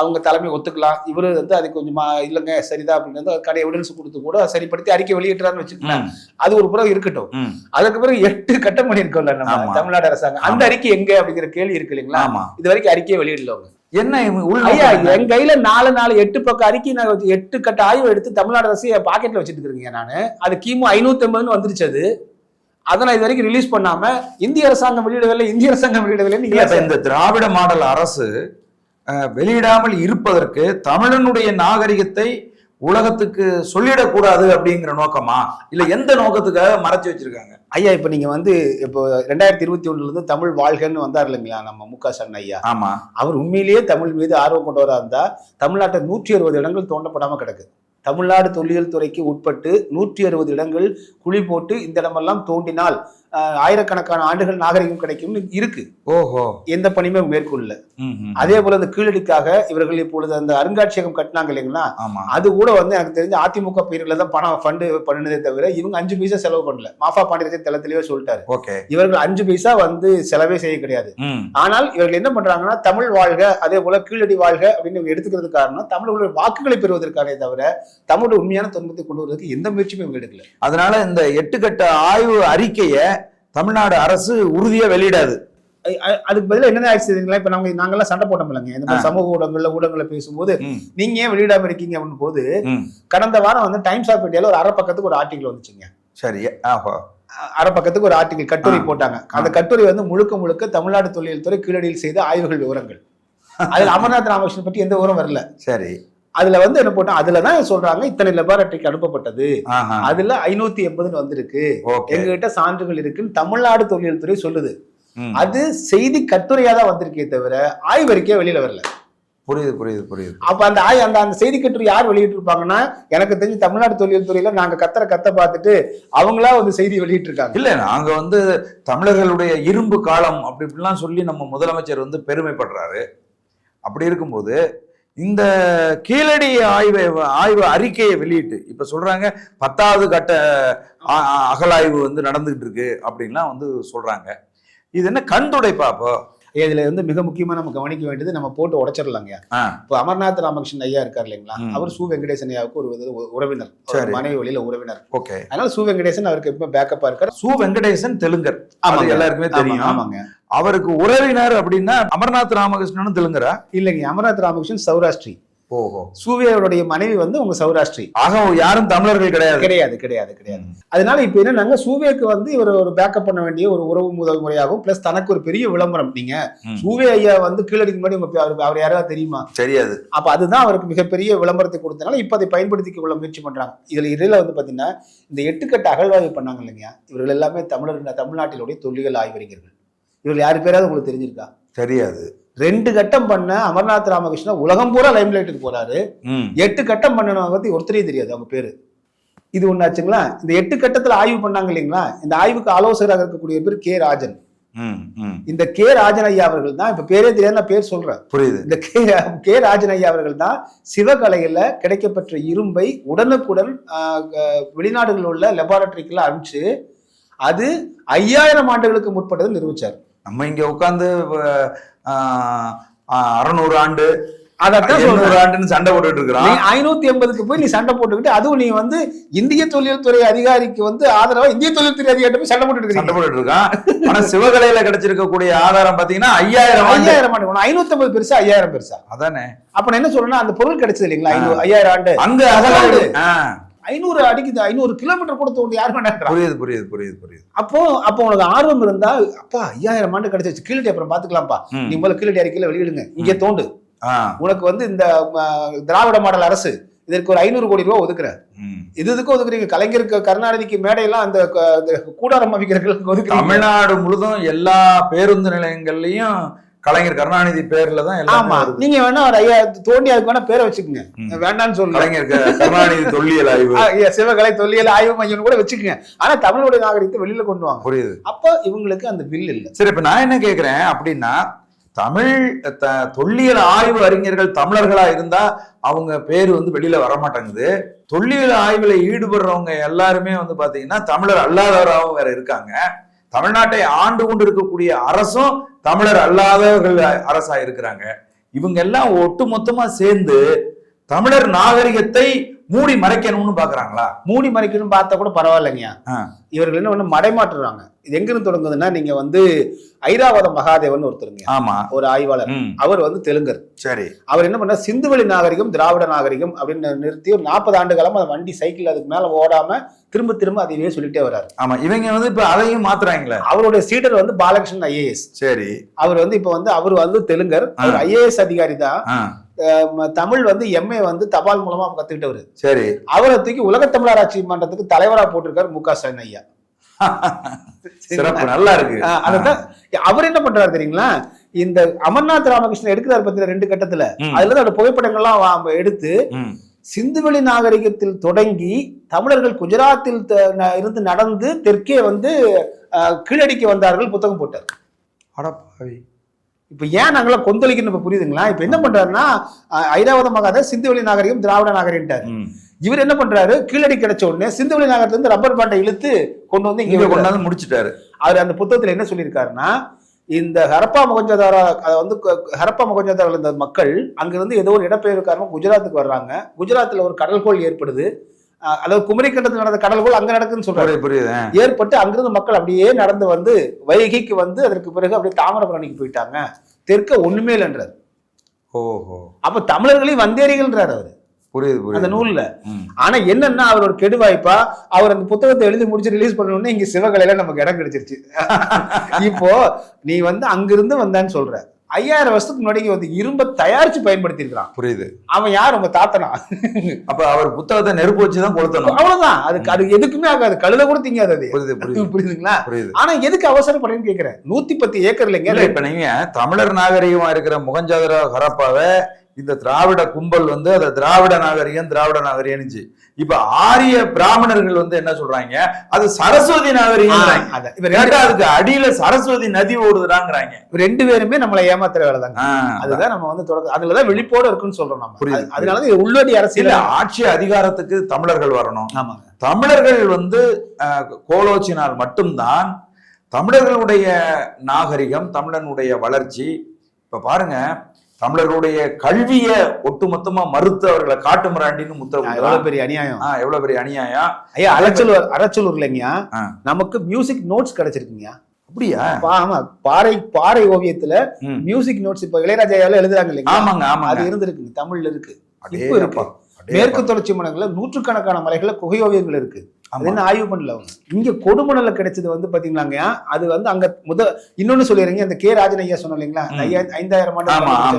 அவங்க தலைமை ஒத்துக்கலாம். இவரு வந்து அது கொஞ்சமா இல்லைங்க சரிதான் அப்படின்னு வந்து கடை எவிடன்ஸ் கொடுத்து கூட சரிப்படுத்தி அறிக்கை வெளியிட்டுறான்னு வச்சுக்கலாம். அது ஒரு புறம் இருக்கட்டும். அதுக்கு பிறகு எட்டு கட்டம் பண்ணியிருக்கோம்ல நம்ம. தமிழ்நாடு அரசாங்கம். அந்த அறிக்கை எங்க அப்படிங்கிற கேள்வி இருக்கு இல்லைங்களா? இது வரைக்கும் அறிக்கையை வெளியிடல என்ன ஐயா? என் கையில நாலு நாலு எட்டு பக்கம் அறிக்கை நான் எட்டு கட்ட ஆய்வு எடுத்து தமிழ்நாடு அரசு என் பாக்கெட்ல வச்சுட்டு இருக்கிறீங்க நானு. அது கிமு ஐநூத்தி ஐம்பதுன்னு வந்துருச்சு அது. அதை இது வரைக்கும் ரிலீஸ் பண்ணாம இந்திய அரசாங்கம் வெளியிடவில்லை இந்திய அரசாங்கம் வெளியிடவில்லை நீங்க இந்த திராவிட மாடல் அரசு வெளியிடாமல் இருப்பதற்கு தமிழனுடைய நாகரிகத்தை உலகத்துக்கு சொல்லிடக்கூடாது அப்படிங்கிற நோக்கமா? இல்ல எந்த நோக்கத்துக்காக மறைச்சு வச்சிருக்காங்க? ஐயா இப்ப நீங்க வந்து இப்போ ரெண்டாயிரத்தி இருபத்தி ஒண்ணுல இருந்து தமிழ் வாழ்கன்னு வந்தார் இல்லைங்களா நம்ம மு க ஸ்டாலின் ஐயா? ஆமா. அவர் உண்மையிலேயே தமிழ் மீது ஆர்வம் கொண்டவரா இருந்தா தமிழ்நாட்டில் நூற்றி அறுபது இடங்கள் தோண்டப்படாம கிடக்கு. தமிழ்நாடு தொல்லியல் துறைக்கு உட்பட்டு நூற்றி அறுபது இடங்கள் குழி போட்டு இந்த இடமெல்லாம் தோண்டினால் ஆயிரக்கணக்கான ஆண்டுகள் நாகரிகம் கிடைக்கும்னு இருக்கு. ஓஹோ. எந்த பணியுமே மேற்கொள்ளல. ம், ம். அதே போல இந்த கீழடிக்காக இவர்கள் இப்பொழுது அந்த அருங்காட்சியகம் கட்டினாங்க இல்லைங்களா? அது கூட வந்து எனக்கு தெரிஞ்ச அதிமுக பேர்ல தான் பணம் ஃபண்டு பண்ணுனதே தவிர இவங்க அஞ்சு பைசா செலவு பண்ணல. மாஃபா பாண்டியராஜன் தளத்திலேயே சொல்லிட்டாரு. ஓகே. இவர்கள் அஞ்சு பைசா வந்து செலவே செய்ய கிடையாது. ஆனால் இவர்கள் என்ன பண்றாங்கன்னா தமிழ் வாழ்க அதே போல கீழடி வாழ்க அப்படின்னு எடுத்துக்கிறது காரணம் தமிழர்களுடைய வாக்குகளை பெறுவதற்கானே தவிர தமிழோட உண்மையான துன்பத்தை கொண்டு வருவதற்கு எந்த முயற்சியுமே இவங்க எடுக்கல. அதனால இந்த எட்டு கட்ட ஆய்வு அறிக்கைய தமிழ்நாடு அரசு உறுதியா வெளியிடாது. அதுக்கு பதிலா என்ன ஆயிடுச்சு தெரியுங்களா? இப்ப நாங்க நாங்கெல்லாம் சண்டை போட்டோம் இல்லைங்க. இந்த மாதிரி சமூக ஊடகங்கள்ல ஊடகங்கள்ல பேசும்போது நீங்க ஏன் வெளியிடாம இருக்கீங்க அப்படின்னு போது. கடந்த வாரம் வந்து டைம்ஸ் ஆஃப் இந்தியால ஒரு அரை பக்கத்துக்கு ஒரு ஆர்டிகல் வந்துச்சுங்க. சரி ஆஹோ அஹ் அரை பக்கத்துக்கு ஒரு ஆர்டிகல் கட்டுரை. போட்டாங்க. அந்த கட்டுரை வந்து முழுக்க முழுக்க தமிழ்நாடு தொழில் துறை கீழடியில் செய்த ஆய்வுகள் விவரங்கள். அதுல அமர்நாத் ராமகிருஷ்ணன் பற்றி எந்த விவரம் வரல. சரி. அதுல வந்து என்ன போட்டா அதுல தான் சொல்றாங்க இத்தனை லெபார்டரிக்கு அனுப்பப்பட்டது. அதுல ஐநூத்தி எண்பதுன்னு வந்திருக்கு. எங்ககிட்ட சான்றுகள் இருக்குன்னு தமிழ்நாடு தொழில் துறை சொல்லுது. அது செய்தி கட்டுரையா தான் வந்திருக்கே தவிர ஆய்வறிக்கையா வெளியில வரல. புரியுது புரியுது புரியுது. அப்ப அந்த ஆய் அந்த அந்த செய்தி கட்டுரை யார் வெளியிட்டு இருப்பாங்கன்னா எனக்கு தெரிஞ்சு தமிழ்நாடு தொழில் துறையில நாங்க கத்துற கத்த பார்த்துட்டு அவங்களா வந்து செய்தி வெளியிட்டு இருக்காங்க இல்ல நாங்க வந்து தமிழர்களுடைய இரும்பு காலம் அப்படி இப்படிலாம் சொல்லி நம்ம முதலமைச்சர் வந்து பெருமைப்படுறாரு. அப்படி இருக்கும்போது இந்த கீழடி ஆய்வு ஆய்வு அறிக்கையை வெளியிட்டு இப்ப சொல்றாங்க பத்தாவது கட்ட அகழாய்வு வந்து நடந்துகிட்டு இருக்கு அப்படின்லாம் வந்து சொல்றாங்க. இது என்ன கண் துடைப்பா அப்போ? இதுல வந்து மிக முக்கியமா நம்ம கவனிக்க வேண்டியது நம்ம போட்டு உடைச்சிடலாங்க. இப்போ அமர்நாத் ராமகிருஷ்ணன் ஐயா இருக்கார் இல்லைங்களா. அவர் சு வெங்கடேசன் ஐயாவுக்கு ஒரு உறவினர். மனைவி வழியில உறவினர். ஓகே. அதனால சு வெங்கடேசன் அவருக்கு இப்ப பேக்கப்பா இருக்காரு. சு வெங்கடேசன் தெலுங்கர். எல்லாருக்குமே தெரியும். ஆமாங்க. அவருக்கு உறவினர் அப்படின்னா அமர்நாத் ராமகிருஷ்ணனும் தெலுங்கரா? இல்லைங்க அமர்நாத் ராமகிருஷ்ணன் சௌராஷ்டிரி. ஓஹோ. சூவியாவுடைய மனைவி வந்து உங்க சௌராஷ்டிரி. ஆக யாரும் தமிழர்கள் கிடையாது. கிடையாது கிடையாது கிடையாது. அதனால இப்ப என்னன்னாங்க சூவேக்கு வந்து இவர் ஒரு பேக்கப் பண்ண வேண்டிய ஒரு உறவு முதல் முறையாகும் பிளஸ் தனக்கு ஒரு பெரிய விளம்பரம். நீங்க. சூவே ஐயா வந்து கீழடிக்கு முன்னாடி உங்க அவர் யாராவது தெரியுமா? தெரியாது. அப்ப அதுதான் அவருக்கு மிகப்பெரிய விளம்பரத்தை கொடுத்தனால இப்ப அதை பயன்படுத்திக்க கொள்ள முயற்சி பண்றாங்க. இதுல இடையில வந்து பாத்தீங்கன்னா இந்த எட்டுக்கட்டு அகழ்வாய்வு பண்ணாங்க இல்லைங்க. இவர்கள் எல்லாமே தமிழர் தமிழ்நாட்டிலுடைய தொல்லியல் ஆய்வறிஞர்கள். இவர்கள் யாரு பேராவது உங்களுக்கு தெரிஞ்சிருக்கா? தெரியாது. ரெண்டு கட்டம் பண்ண அமர்நாத் ராமகிருஷ்ணன் உலகம் பூரா லைம்லைட்டுக்கு போறாரு. ம். எட்டு கட்டம் பண்ணனவங்க பத்தி ஒருத்தரையும் தெரியாது அவங்க பேரு. இது ஒண்ணாச்சுங்களா இந்த எட்டு கட்டத்துல ஆய்வு பண்ணாங்க இல்லைங்களா? இந்த ஆய்வுக்கு ஆலோசகராக இருக்கக்கூடிய பேர் கே ராஜன். இந்த கே ராஜன் ஐயா அவர்கள் தான் இப்ப பேரே தெரியாது நான் பேர் சொல்றேன். புரியுது. இந்த கே கே ராஜன் ஐயா அவர்கள் தான் சிவகலையில கிடைக்கப்பெற்ற இரும்பை உடனுக்குடன் வெளிநாடுகளில் உள்ள லெபார்டரிக்குள்ள அனுப்பிச்சு அது ஐயாயிரம் ஆண்டுகளுக்கு முற்பட்டது நிரூபிச்சார். நம்ம இங்க உட்கார்ந்து அறநூறு ஆண்டு ஆண்டுன்னு சண்டை போட்டுட்டு இருக்கிறோம் நீ ஐநூத்தி எண்பதுக்கு போய் நீ சண்டை போட்டுக்கிட்டு அதுவும் நீ வந்து இந்திய தொழில் துறை அதிகாரிக்கு வந்து ஆதரவா இந்திய தொழில் துறை அதிகாரி போய் சண்டை போட்டுட்டு சண்டை போட்டுட்டு இருக்கான். ஆனா சிவகலையில கிடைச்சிருக்கக்கூடிய ஆதாரம் பாத்தீங்கன்னா ஐயாயிரம் ஐயாயிரம் ஆண்டு. ஐநூத்தி ஐம்பது பெருசா ஐயாயிரம் பெருசா? அதானே. அப்ப என்ன சொல்றேன்னா அந்த பொருள் கிடைச்சது இல்லைங்களா? ஐயாயிரம் ஆண்டு. அங்க ஆ, ஐநூறு அடிக்குது ஐநூறு கிலோமீட்டர் கொடுத்து கொண்டு யார் வேண்டாம் புரியுது புரியுது புரியுது புரியுது. அப்போ அப்போ உனக்கு ஆர்வம் இருந்தா அப்பா ஐயாயிரம் ஆண்டு கிடைச்சிச்சு கீழடி அப்புறம் பாத்துக்கலாம்ப்பா. நீ முதல்ல கீழடி அறிக்கையில வெளியிடுங்க. இங்க தோண்டு. உனக்கு வந்து இந்த திராவிட மாடல் அரசு இதற்கு ஒரு ஐநூறு கோடி ரூபாய் ஒதுக்குற. இது இதுக்கு ஒதுக்குறீங்க? கலைஞருக்கு கருணாநிதிக்கு மேடையெல்லாம் அந்த கூடாரம் அமைக்கிறதுக்கு ஒதுக்குறீங்க. தமிழ்நாடு முழுதும் எல்லா பேருந்து நிலையங்கள்லயும் கலைஞர் கருணாநிதி பேர்ல தான் ஆமா. நீங்க வேணா ஒரு ஐயா தோண்டி அதுக்கு வேணா பேரை வச்சுக்கோங்க. வேண்டாம்னு சொல்லுங்க. கலைஞர் கருணாநிதி தொல்லியல் ஆய்வு. சிவகலை தொல்லியல் ஆய்வு மையம் கூட வச்சுக்கோங்க. ஆனா தமிழுடைய நாகரிகத்தை வெளியில கொண்டு வாங்க. புரியுது. அப்போ இவங்களுக்கு அந்த பில் இல்ல. சரி இப்ப நான் என்ன கேக்குறேன் அப்படின்னா தமிழ் தொல்லியல் ஆய்வு அறிஞர்கள் தமிழர்களா இருந்தா அவங்க பேர் வந்து வெளியில வர மாட்டேங்குது தொல்லியல் ஆய்வுல ஈடுபடுறவங்க எல்லாருமே வந்து பாத்தீங்கன்னா தமிழர் அல்லாதவராகவும் வேற இருக்காங்க. தமிழ்நாட்டை ஆண்டு கொண்டு இருக்கக்கூடிய அரசும் தமிழர் அல்லாதவர்கள் அரசா இருக்கிறாங்க. இவங்க எல்லாம் ஒட்டு மொத்தமா சேர்ந்து தமிழர் நாகரிகத்தை மூடி மறைக்கணும்னு பாக்குறாங்களா? மூடி மறைக்கணும்னு பார்த்தா கூட பரவாயில்லைங்க. இவர்கள் என்ன ஒண்ணு மடைமாற்றுறாங்க. இது எங்க இருந்து தொடங்குதுன்னா நீங்க வந்து ஐராவத மகாதேவன் ஒருத்தருங்க ஆமா. ஒரு ஆய்வாளர். அவர் வந்து தெலுங்கர். சரி. அவர் என்ன பண்ணா சிந்துவெளி நாகரிகம் திராவிட நாகரிகம் அப்படின்னு நிறுத்தி ஒரு நாற்பது ஆண்டு காலமா அந்த வண்டி சைக்கிள் அதுக்கு மேல ஓடாம திரும்ப திரும்ப அதையே சொல்லிட்டே வர்றாரு. ஆமா. இவங்க வந்து இப்ப அதையும் மாத்துறாங்களே? அவருடைய சீடர் வந்து பாலகிருஷ்ணன் ஐஏஎஸ். சரி. அவர் வந்து இப்ப வந்து அவர் வந்து தெலுங்கர். ஐஏஎஸ் அதிகாரி தான். தமிழ் வந்து எம்ஏ வந்து தபால் மூலமா கத்துக்கிட்டவர். சரி. அவரை தூக்கி உலக தமிழராட்சி மன்றத்துக்கு தலைவரா போட்டிருக்காரு மு க ஸ்டாலின் ஐயா. சிறப்பு நல்லா இருக்கு. அவர் என்ன பண்றாரு தெரியுங்களா? இந்த அமர்நாத் ராமகிருஷ்ணன் எடுக்கிறார் பத்தின ரெண்டு கட்டத்துல. அதுல இருந்து அவருடைய புகைப்படங்கள்லாம் எடுத்து. சிந்துவெளி நாகரிகத்தில் தொடங்கி தமிழர்கள் குஜராத்தில் இருந்து நடந்து தெற்கே வந்து ஆஹ், கீழடிக்கு வந்தார்கள் புத்தகம் போட்டார். அடப்பாவி. இப்ப ஏன் நாங்களாம் கொந்தளிக்கணும் இப்ப புரியுதுங்களா? இப்ப என்ன பண்றாருன்னா ஆஹ், ஐராவத மகாத சிந்துவெளி நாகரிகம் திராவிட நாகரிகம்ட்டார். இவர் என்ன பண்றாரு? கீழடி கிடைச்ச உடனே சிந்துவெளி நாகரத்துல இருந்து ரப்பர் பாட்டை இழுத்து கொண்டு வந்து இங்க. கொண்டாந்து முடிச்சிட்டாரு. அவர் அந்த புத்தகத்துல என்ன சொல்லியிருக்காருன்னா இந்த ஹரப்பா மொகஞ்சதாரா அதை வந்து ஹரப்பா மொகஞ்சதாரா இருந்த மக்கள் அங்கிருந்து ஏதோ ஒரு இடப்பெயர்வு காரணமா குஜராத்துக்கு வர்றாங்க. குஜராத்ல ஒரு கடல்கோள் ஏற்படுது. அதாவது குமரிக்கண்டத்தில் நடந்த கடல்கோள் அங்க நடக்குதுன்னு சொல்றாரு. புரியுது. ஏற்பட்டு அங்கிருந்து மக்கள் அப்படியே நடந்து வந்து வைகைக்கு வந்து அதற்கு பிறகு அப்படியே தாமிரபரணிக்கு போயிட்டாங்க. தெற்க ஒண்ணுமே இல்லைன்றார். ஓஹோ. அப்ப தமிழர்களையும் வந்தேரிகள்ன்றார் அவரு. புரியுது அந்த நூல்ல. ஆனா என்னன்னா அவர் ஒரு கெடுவாய்ப்பா அவர் அந்த புத்தகத்தை எழுதி முடிச்சு ரிலீஸ் பண்ணணும்னு இங்க சிவகலையில நமக்கு இடம் கிடைச்சிருச்சு. இப்போ நீ வந்து அங்கிருந்து வந்தான்னு சொல்ற. ஐயாயிரம் வருஷத்துக்கு முன்னாடி வந்து இரும்ப தயாரிச்சு பயன்படுத்தி இருக்கான் புரியுது. அவன் யார்? உங்க தாத்தனா. அப்ப அவர் புத்தகத்தை நெருப்பு வச்சுதான் கொளுத்தணும். அவ்வளவுதான். அதுக்கு அது எதுக்குமே ஆகாது. கழுத கூட திங்காது அது. புரியுது புரியுது. புரியுதுங்களா? புரியுது. ஆனா எதுக்கு அவசரப்படுறேன்னு கேக்குறேன். நூத்தி பத்து ஏக்கர் இல்ல இல்லைங்க இப்ப நீங்க தமிழர் நாகரிகமா இருக்கிற முகஞ்சாதர ஹரப்பாவை இந்த திராவிட கும்பல் வந்து அதை திராவிட நாகரிகம் திராவிட நாகரிகம்னுச்சு இப்ப ஆரிய பிராமணர்கள் வந்து என்ன சொல்றாங்க? அது சரஸ்வதி நாகரிகம் அதுக்கு அடியில சரஸ்வதி நதி ஓடுதுடாங்கிறாங்க. ரெண்டு பேருமே நம்மளை ஏமாத்துற வேலை தாங்க. அதுதான் நம்ம வந்து தொடக்க அதுலதான் வெளிப்போட இருக்குன்னு சொல்றோம் நம்ம. புரியுது, அது- அதனாலதான் உள்ளடி அரசியல் ஆட்சி அதிகாரத்துக்கு தமிழர்கள் வரணும். ஆமாங்க. தமிழர்கள் வந்து கோலோச்சினால் மட்டும்தான் தமிழர்களுடைய நாகரிகம் தமிழனுடைய வளர்ச்சி. இப்ப பாருங்க தமிழர்களுடைய கல்விய ஒட்டுமொத்தமா மறுத்து அவர்களை காட்டு மிராண்டின்னு முத்திர எவ்வளவு பெரிய அநியாயம்? எவ்வளவு பெரிய அநியாயம்? ஐயா அரச்சலூர் அரச்சலூர் ஆ. நமக்கு மியூசிக் நோட்ஸ் கிடைச்சிருக்குங்க அப்படியா? ஆமா பாறை பாறை ஓவியத்துல. மியூசிக் நோட்ஸ் இப்ப இளையராஜாவால எழுதுறாங்க இல்லைங்களா? ஆமாங்க அது ஆமாங்க இருந்திருக்குங்க தமிழ்ல இருக்கு. இப்ப இருக்கு. மேற்கு. தொடர்ச்சி மலைகள்ல நூற்றுக்கணக்கான மலைகள்ல குகை ஓவியங்கள் இருக்கு. என்ன ஆய்வு பண்ணல அவங்க? இங்க கொடுமணல்ல கிடைச்சது வந்து பாத்தீங்களாங்க அது வந்து அங்க முத இன்னொன்னு சொல்லிடுறீங்க அந்த கே ராஜன் ஐயா சொன்னோம் இல்லைங்களா? ஐந்தாயிரம் ஆண்டு.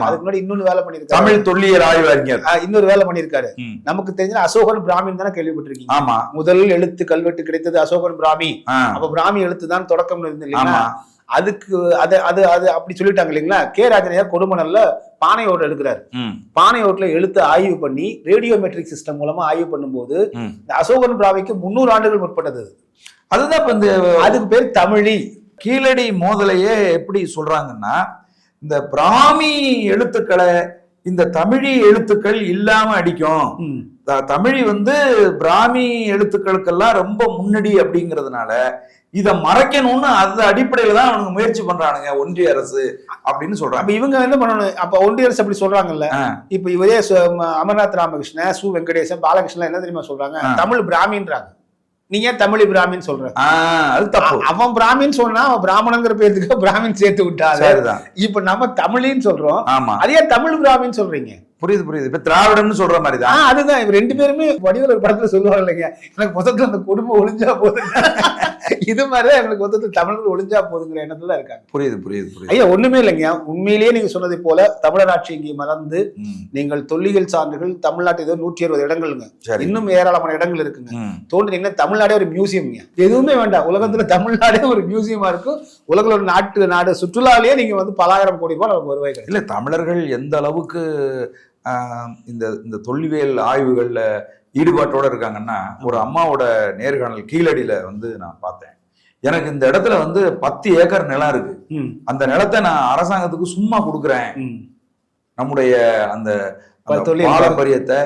அதுக்கு முன்னாடி இன்னொன்னு வேலை பண்ணிருக்காரு தமிழ் தொல்லியல் ஆய்வு அறிஞர் இன்னொரு வேலை பண்ணிருக்காரு. நமக்கு தெரிஞ்ச அசோகன் பிராமின் தானே கேள்விப்பட்டிருக்கீங்க? ஆமா. முதல் எழுத்து கல்வெட்டு கிடைத்தது அசோகன் பிராமி. அப்ப பிராமி எழுத்து தான் தொடக்கம் இருந்து இல்லைங்களா? அதுக்கு அது அது அது அப்படி சொல்லிட்டாங்க இல்லைங்களா? கே. ராஜனையா கொடுமணல்ல பானை ஓட்டு எடுக்கிறாரு. பானை ஓட்டுல எழுத்து ஆய்வு பண்ணி ரேடியோமெட்ரிக் சிஸ்டம் மூலமா ஆய்வு பண்ணும்போது அசோகன் பிராமிக்கு முன்னூறு ஆண்டுகள் முற்பட்டது. அது. அதுதான் இப்ப இந்த அதுக்கு பேர் தமிழி. கீழடி மோதலையே எப்படி சொல்றாங்கன்னா இந்த பிராமி எழுத்துக்களை இந்த தமிழி எழுத்துக்கள் இல்லாம அடிக்கும். தமிழி வந்து பிராமி எழுத்துக்களுக்கெல்லாம் ரொம்ப முன்னாடி அப்படிங்கிறதுனால இத மறைக்கணும்னு அந்த அடிப்படையில தான் அவனுங்க முயற்சி பண்றானுங்க ஒன்றிய அரசு அப்படின்னு அப்ப சொல்றாங்க இவங்க என்ன பண்ணணும்? அப்ப ஒன்றிய அரசு அப்படி சொல்றாங்கல்ல. இப்ப இவரே அமர்நாத் ராமகிருஷ்ணன் சு வெங்கடேசன் பாலகிருஷ்ணன் என்ன தெரியுமா சொல்றாங்க. தமிழ் பிராமின்றாங்க. நீங்க ஏன் தமிழ் பிராமின் சொல்ற? அது தப்பு. அவன் பிராமின் சொன்னா அவன் பிராமணங்கிற பேருக்கு பிராமின் சேர்த்து சரிதான். இப்ப நம்ம தமிழின்னு சொல்றோம். அதே தமிழ் பிராமின் சொல்றீங்க. புரியுது புரியுது. இப்ப திராவிடம்னு சொல்ற மாதிரி தான் அதுதான். இவங்க ரெண்டு பேருமே வடிவில் ஒரு படத்துல சொல்லுவாங்க இல்லைங்க. எனக்கு மொத்தத்துல அந்த குடும்பம் ஒளிஞ்சா போதுங்க. இது மாதிரிதான் எங்களுக்கு மொத்தத்துல தமிழர்கள் ஒளிஞ்சா போதுங்கிற எண்ணத்துல இருக்காங்க. புரியுது புரியுது புரியுது. ஐயா ஒண்ணுமே இல்லைங்க. உண்மையிலேயே நீங்க சொன்னதை போல தமிழர் ஆட்சி இங்கே மறந்து நீங்கள் தொல்லியல் சான்றுகள் தமிழ்நாட்டு ஏதோ நூற்றி அறுபது இடங்கள்ங்க. இன்னும் ஏராளமான இடங்கள் இருக்குங்க. ம், தோன்றீங்கன்னா தமிழ்நாடே ஒரு மியூசியம்ங்க. எதுவுமே வேண்டாம். உலகத்துல தமிழ்நாடே ஒரு மியூசியமா இருக்கும் உலகில் ஒரு நாட்டு நாடு சுற்றுலாலேயே நீங்க வந்து பலாயிரம் கோடி ரூபாய் நமக்கு வருவாய் இல்ல தமிழர்கள் எந்த அளவுக்கு இந்த இந்த தொல்லியல் ஆய்வுகள்ல ஈடுபாட்டோட இருக்காங்கன்னா ஒரு அம்மாவோட நேர்காணல் கீழடியில வந்து நான் பார்த்தேன். எனக்கு இந்த இடத்துல வந்து பத்து ஏக்கர் நிலம் இருக்கு. அந்த நிலத்தை நான் அரசாங்கத்துக்கு சும்மா கொடுக்குறேன். நம்முடைய அந்த பாரம்பரியத்தை.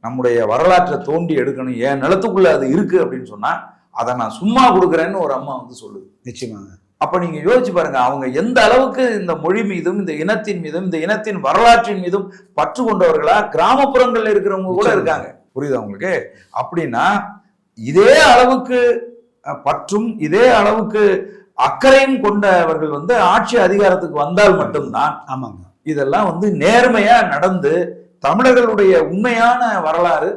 நம்முடைய வரலாற்றை தோண்டி எடுக்கணும். என் நிலத்துக்குள்ள அது இருக்கு அப்படின்னு சொன்னா அதை நான் சும்மா கொடுக்குறேன்னு ஒரு அம்மா வந்து சொல்லுது. நிச்சயமாங்க. அப்ப நீங்க யோசிச்சு பாருங்க அவங்க எந்த அளவுக்கு இந்த மொழி மீதும் இந்த இனத்தின் மீதும் இந்த இனத்தின் வரலாற்றின் மீதும் பற்று கொண்டவர்களா கிராமப்புறங்கள்ல இருக்கிறவங்க கூட. இருக்காங்க. புரியுதா உங்களுக்கு? அப்படின்னா இதே அளவுக்கு பற்றும் இதே அளவுக்கு அக்கறையும் கொண்டவர்கள் வந்து ஆட்சி அதிகாரத்துக்கு வந்தால் மட்டும்தான் ஆமாங்க. இதெல்லாம் வந்து நேர்மையா நடந்து தமிழர்களுடைய உண்மையான வரலாறு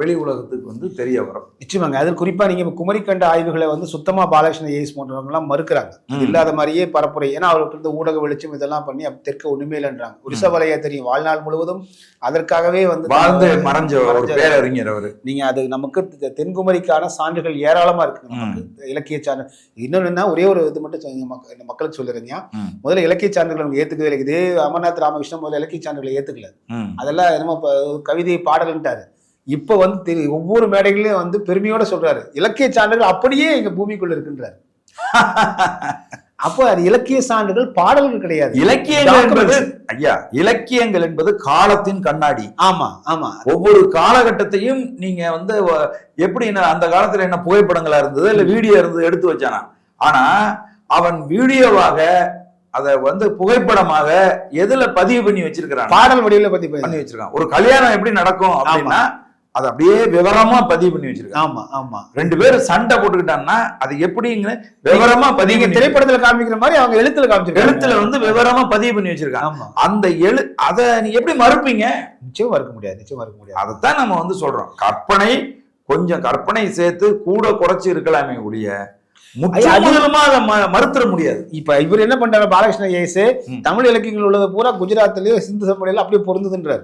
வெளி உலகத்துக்கு வந்து தெரிய வரும். நிச்சயமாங்க. அது குறிப்பா நீங்க இப்ப குமரிக்கண்ட ஆய்வுகளை வந்து சுத்தமா பாலகிருஷ்ண ஏஸ் போன்றவங்க எல்லாம் மறுக்கிறாங்க. இல்லாத மாதிரியே பரப்புரை. ஏன்னா அவருக்கு இருந்த ஊடக வெளிச்சம் இதெல்லாம் பண்ணி தெற்க ஒண்ணுமே இல்லைன்றாங்க. ஒரிசா வலையா தெரியும். வாழ்நாள் முழுவதும் அதற்காகவே வந்து வாழ்ந்து மறைஞ்ச ஒரு பேரறிஞர் அவரு. நீங்க அது நமக்கு தென்குமரிக்கான சான்றுகள் ஏராளமா இருக்கு நமக்கு இலக்கிய சான்று. இன்னொன்னு என்ன? ஒரே ஒரு இது மட்டும் மக்களுக்கு சொல்லுறீங்க. முதல்ல இலக்கிய சான்றுகள் அவங்க ஏத்துக்கவே இல்லை. இதே அமர்நாத் ராமகிருஷ்ணன் முதல்ல இலக்கிய சான்றுகளை ஏத்துக்கல. ம். அதெல்லாம் என்னமோ கவிதை பாடல்ன்ட்டாரு. இப்ப வந்து ஒவ்வொரு மேடைகளையும் வந்து பெருமையோட சொல்றாரு. இலக்கிய சான்றுகள் அப்படியே எங்க பூமிக்குள்ள இருக்குன்றாரு. அப்போ அது இலக்கிய சான்றுகள் பாடல்கள் கிடையாது. இலக்கியங்கள் என்பது. ஐயா இலக்கியங்கள் என்பது காலத்தின் கண்ணாடி. ஆமா ஆமா. ஒவ்வொரு காலகட்டத்தையும் நீங்க வந்து எப்படி அந்த காலத்துல என்ன புகைப்படங்களா இருந்தது இல்ல வீடியோ இருந்தது எடுத்து வச்சானா? ஆனா அவன் வீடியோவாக அத வந்து புகைப்படமாக எதுல பதிவு பண்ணி வச்சிருக்கிறான்? பாடல் வடிவில பேச பண்ணி வச்சிருக்கான். ஒரு கல்யாணம் எப்படி நடக்கும் அப்படின்னா அதை அப்படியே விவரமா பதிவு பண்ணி வச்சிருக்காங்க. ஆமா ஆமா. ரெண்டு பேரும் சண்டை போட்டுக்கிட்டாங்கன்னா அது எப்படிங்கிற விவரமா பதிவு திரைப்படத்துல காமிக்கிற மாதிரி அவங்க எழுத்துல காமிச்சிருக்காங்க. எழுத்துல வந்து விவரமா பதிவு பண்ணி வச்சிருக்காங்க. ஆமா. அந்த எழு அத நீ எப்படி மறுப்பீங்க? நிச்சயமா இருக்க முடியாது நிச்சயமா இருக்க முடியாது. அதைத்தான் நம்ம வந்து சொல்றோம். கற்பனை கொஞ்சம் கற்பனை சேர்த்து கூட குறைச்சு இருக்கலாமே ஒழிய ஐயா, அது- முற்றிலுமா அதை ம- மறுத்துற முடியாது. இப்ப இவர் என்ன பண்றாரு? பாலகிருஷ்ண ஏசு. தமிழ் இலக்கியங்கள் உள்ளது பூரா குஜராத்லயும் சிந்து சமவெளியில அப்படியே பொருந்துதுன்றாரு.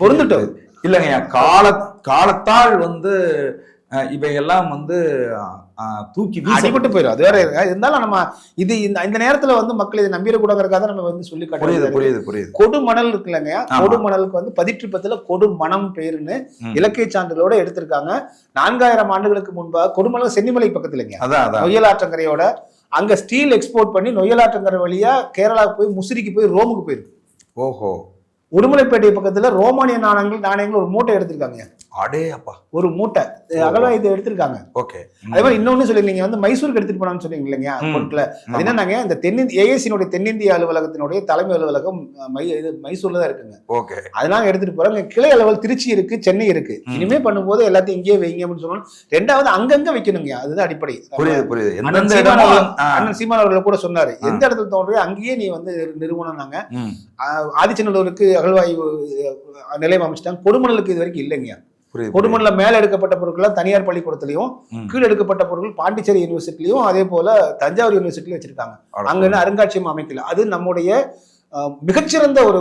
பொருந்துட்டோம். இல்லைங்கய்யா கால காலத்தால் வந்து இவையெல்லாம் வந்து தூக்கி அடிபட்டு போயிடும் அது வேற. இருந்தாலும் நம்ம இது இந்த இந்த நேரத்துல வந்து மக்கள் இதை நம்பிடக்கூடாங்கிறதுக்காக நம்ம வந்து சொல்லி புரியுது புரியுது புரியுது. கொடுமணல் இருக்குல்லங்க. கொடுமணலுக்கு வந்து பதிற்றுப்பத்துல கொடுமணம் ம். இலக்கிய சான்றுகளோட எடுத்திருக்காங்க. நான்காயிரம் ஆண்டுகளுக்கு முன்பாக கொடுமணல் சென்னிமலை பக்கத்துலங்க ஆற்றங்கரையோட அங்க ஸ்டீல் எக்ஸ்போர்ட் பண்ணி நொய்யல் ஆற்றங்கரை வழியா கேரளாவுக்கு போய் முசிறிக்கு போய் ரோமுக்கு போயிருக்கு. ஓஹோ. உடுமலைப்பேட்டை பக்கத்தில் ரோமானிய நாணயங்கள் நாணயங்கள் ஒரு மூட்டை எடுத்திருக்காங்க. அடே அப்பா ஒரு மூட்டை. அகலா இது எடுத்திருக்காங்க. ஓகே. அதே மாதிரி இன்னொன்னு சொல்லி நீங்க வந்து மைசூருக்கு எடுத்துட்டு போனான்னு சொன்னீங்க இல்லைங்க. பொருட்களை. அது என்னன்னாங்க இந்த தென்னிந்திய ஏஏசியினுடைய தென்னிந்திய அலுவலகத்தினுடைய தலைமை அலுவலகம் மை இது மைசூர்ல தான் இருக்குங்க. ஓகே. அதெல்லாம் எடுத்துட்டு போறாங்க கிளை அளவில் திருச்சி இருக்கு சென்னை இருக்கு. இனிமே பண்ணும்போது எல்லாத்தையும் இங்கேயே வைங்க அப்படின்னு சொல்லணும். ரெண்டாவது அங்கங்க வைக்கணுங்க. அதுதான் அடிப்படை. புரியுது புரியுது. அண்ணன் சீமான் அவர்கள்- கூட சொன்னாரு. எந்த இடத்துல தோன்றியோ அங்கேயே நீ வந்து நிறுவனம்னாங்க. ம், ஆஹ் ஆதிச்சநல்லூருக்கு அகழ்வாய்வு நிலையம் அமைச்சிட்டாங்க. கொடுமணலுக்கு இது வரைக்கும் இல்லைங்க. கொடுமணல மேல எடுக்கப்பட்ட பொருட்கள் தனியார் பள்ளிக்கூடத்திலையும். கீழ் எடுக்கப்பட்ட பொருட்கள் பாண்டிச்சேரி யூனிவர்சிட்டிலையும் அதே போல தஞ்சாவூர் யூனிவர்சிட்டிலையும் வச்சிருக்காங்க. அங்க என்ன அருங்காட்சியகம் அமைக்கல. அது நம்முடைய மிகச்சிறந்த ஒரு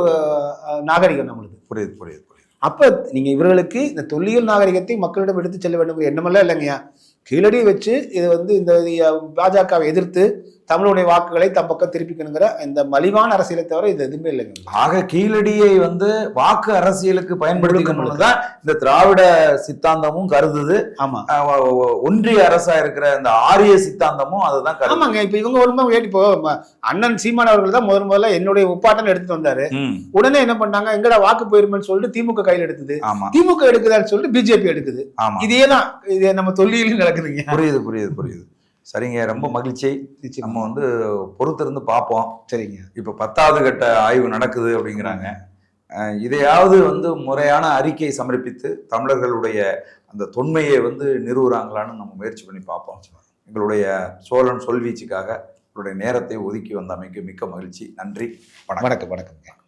நாகரிகம் நம்மளுது. புரியுது புரியுது புரியுது. அப்ப நீங்க இவர்களுக்கு இந்த தொல்லியல் நாகரிகத்தை மக்களிடம் எடுத்து செல்ல வேண்டும் எண்ணமெல்லாம் இல்லைங்கய்யா கீழடி வச்சு இது வந்து இந்த பாஜகவை எதிர்த்து தமிழுடைய வாக்குகளை தம் பக்கம் திருப்பிக்கணுங்கிற இந்த மலிவான அரசியலை தவிர இது எதுவுமே இல்லைங்க. ஆக கீழடியை வந்து வாக்கு அரசியலுக்கு பயன்படுத்திக்கணும்னு தான் இந்த திராவிட சித்தாந்தமும் கருதுது. ஆமா. ஒன்றிய அரசா இருக்கிற இந்த ஆரிய சித்தாந்தமும் அதுதான் கருது. ஆமாங்க இப்ப இவங்க ஒரு கேட்டு இப்போ அண்ணன் சீமான் அவர்கள் தான் முதல் முதல்ல என்னுடைய ஒப்பாட்டன் எடுத்துட்டு வந்தாரு. உடனே என்ன பண்ணாங்க எங்கடா வாக்கு போயிருமேன்னு சொல்லிட்டு திமுக கையில் எடுத்தது. திமுக எடுக்குதான்னு சொல்லிட்டு பிஜேபி எடுக்குது. இதே தான் இது நம்ம தொல்லியிலும் நடக்குதுங்க. புரியுது புரியுது புரியுது. சரிங்க ரொம்ப மகிழ்ச்சி. நம்ம வந்து பொறுத்திருந்து பார்ப்போம். சரிங்க. இப்ப பத்தாவது கட்ட ஆய்வு நடக்குது அப்படிங்கிறாங்க. இதையாவது வந்து முறையான அறிக்கை சமர்ப்பித்து தமிழர்களுடைய அந்த தொன்மையை வந்து நிறுவுறாங்களான்னு நம்ம முயற்சி பண்ணி பார்ப்போம். எங்களுடைய சோழன் சொல்வீச்சுக்காக உங்களுடைய நேரத்தை ஒதுக்கி வந்தமைக்கு மிக்க மகிழ்ச்சி. நன்றி. வணக்கம். வணக்கம் வணக்கங்க